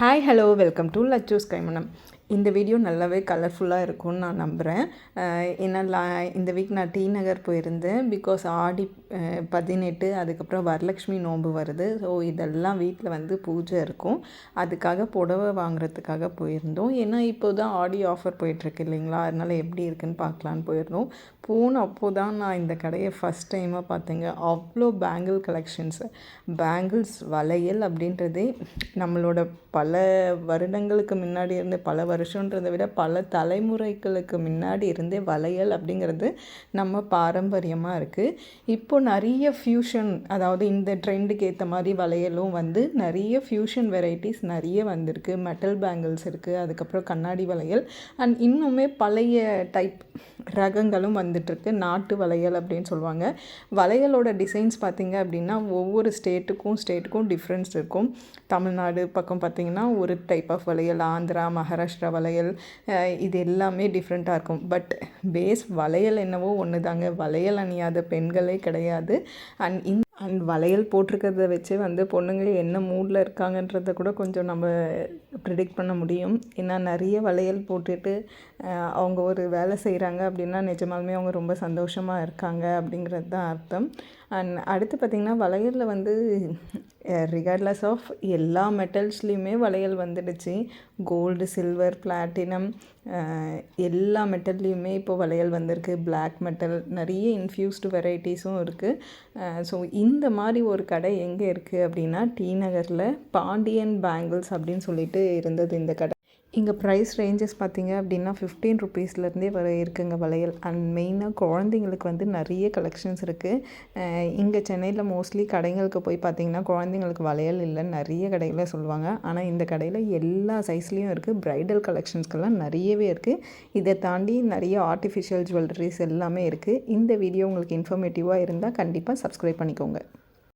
Hi hello welcome to Lachu's கைமணம் இந்த video நல்லாவே கலர்ஃபுல்லாக இருக்கும்னு நான் நம்புகிறேன் ஏன்னா லா இந்த வீக் நான் டி நகர் போயிருந்தேன். பிகாஸ் ஆடி பதினெட்டு அதுக்கப்புறம் வரலக்ஷ்மி நோன்பு வருது. ஸோ இதெல்லாம் வீட்டில் வந்து பூஜை இருக்கும். அதுக்காக புடவை வாங்குறதுக்காக போயிருந்தோம். ஏன்னா இப்போ தான் ஆடி ஆஃபர் போயிட்டுருக்கு இல்லைங்களா? அதனால் எப்படி இருக்குன்னு பார்க்கலான்னு போயிருந்தோம். போன அப்போ தான் நான் இந்த கடையை ஃபஸ்ட் டைமாக பார்த்தேங்க. அவ்வளோ பேங்கிள் கலெக்ஷன்ஸ் பேங்கிள்ஸ் வளையல் அப்படின்றதே நம்மளோட பல வருடங்களுக்கு முன்னாடி இருந்து பல வருஷன்றதை விட பல தலைமுறைகளுக்கு முன்னாடி இருந்தே வளையல் அப்படிங்கிறது நம்ம பாரம்பரியமாக இருக்குது இப்போ நிறைய ஃப்யூஷன் அதாவது இந்த ட்ரெண்டுக்கு ஏற்ற மாதிரி வளையலும் வந்து நிறைய ஃப்யூஷன் வெரைட்டிஸ் நிறைய வந்திருக்கு. மெட்டல் பேங்கிள்ஸ் இருக்குது அதுக்கப்புறம் கண்ணாடி வளையல் அண்ட் இன்னுமே பழைய டைப் ரகங்களும் வந்துட்டுருக்கு. நாட்டு வளையல் அப்படின்னு சொல்லுவாங்க. வளையலோட டிசைன்ஸ் பார்த்திங்க அப்படின்னா ஒவ்வொரு ஸ்டேட்டுக்கும் ஸ்டேட்டுக்கும் டிஃப்ரென்ஸ் இருக்கும். தமிழ்நாடு பக்கம் பார்த்தீங்கன்னா ஒரு டைப் ஆஃப் வளையல் ஆந்திரா மகாராஷ்டிரா வளையல் இது எல்லாமே டிஃப்ரெண்ட்டாக இருக்கும். பட் பேஸ் வளையல் என்னவோ ஒன்று தாங்க வளையல் அணியாத பெண்களே கிடையாது. அண்ட் இந்த அண்ட் வளையல் போட்டிருக்கிறத வச்சு வந்து பொண்ணுங்க என்ன மூடில் இருக்காங்கன்றத கூட கொஞ்சம் நம்ம ப்ரிடிக்ட் பண்ண முடியும். ஏன்னா நிறைய வளையல் போட்டுட்டு அவங்க ஒரு வேலை செய்கிறாங்க அப்படின்னா நிஜமாலுமே அவங்க ரொம்ப சந்தோஷமாக இருக்காங்க அப்படிங்கிறது தான் அர்த்தம். அண்ட் அடுத்து பார்த்திங்கன்னா வளையலில் வந்து ரிகார்ட்லெஸ் ஆஃப் எல்லா மெட்டல்ஸ்லேயுமே வளையல் வந்துடுச்சு. கோல்டு சில்வர் பிளாட்டினம் எல்லா மெட்டல்லையுமே இப்போ வளையல் வந்திருக்கு. பிளாக் மெட்டல் நிறைய இன்ஃப்யூஸ்டு வெரைட்டிஸும் இருக்குது ஸோ இந்த மாதிரி ஒரு கடை எங்கே இருக்குது அப்படின்னா டி நகரில் பாண்டியன் பேங்கிள்ஸ் அப்படின்னு சொல்லிட்டு இருந்தது இந்த கடை. இங்கே ப்ரைஸ் ரேஞ்சஸ் பார்த்தீங்க அப்படின்னா ஃபிஃப்டீன் ருபீஸ்லேருந்தே வர இருக்குங்க வளையல். அண்ட் மெயினாக குழந்தைங்களுக்கு வந்து நிறைய கலெக்ஷன்ஸ் இருக்குது இங்கே சென்னையில் மோஸ்ட்லி கடைங்களுக்கு போய் பார்த்தீங்கன்னா குழந்தைங்களுக்கு வளையல் இல்லை நிறைய கடைகளில் சொல்லுவாங்க. ஆனால் இந்த கடையில் எல்லா சைஸ்லேயும் இருக்குது ப்ரைடல் கலெக்ஷன்ஸ்க்கெல்லாம் நிறையவே இருக்குது இதை தாண்டி நிறைய ஆர்டிஃபிஷியல் ஜுவல்லரிஸ் எல்லாமே இருக்குது இந்த வீடியோ உங்களுக்கு இன்ஃபர்மேட்டிவாக இருந்தால் கண்டிப்பாக சப்ஸ்கிரைப் பண்ணிக்கோங்க.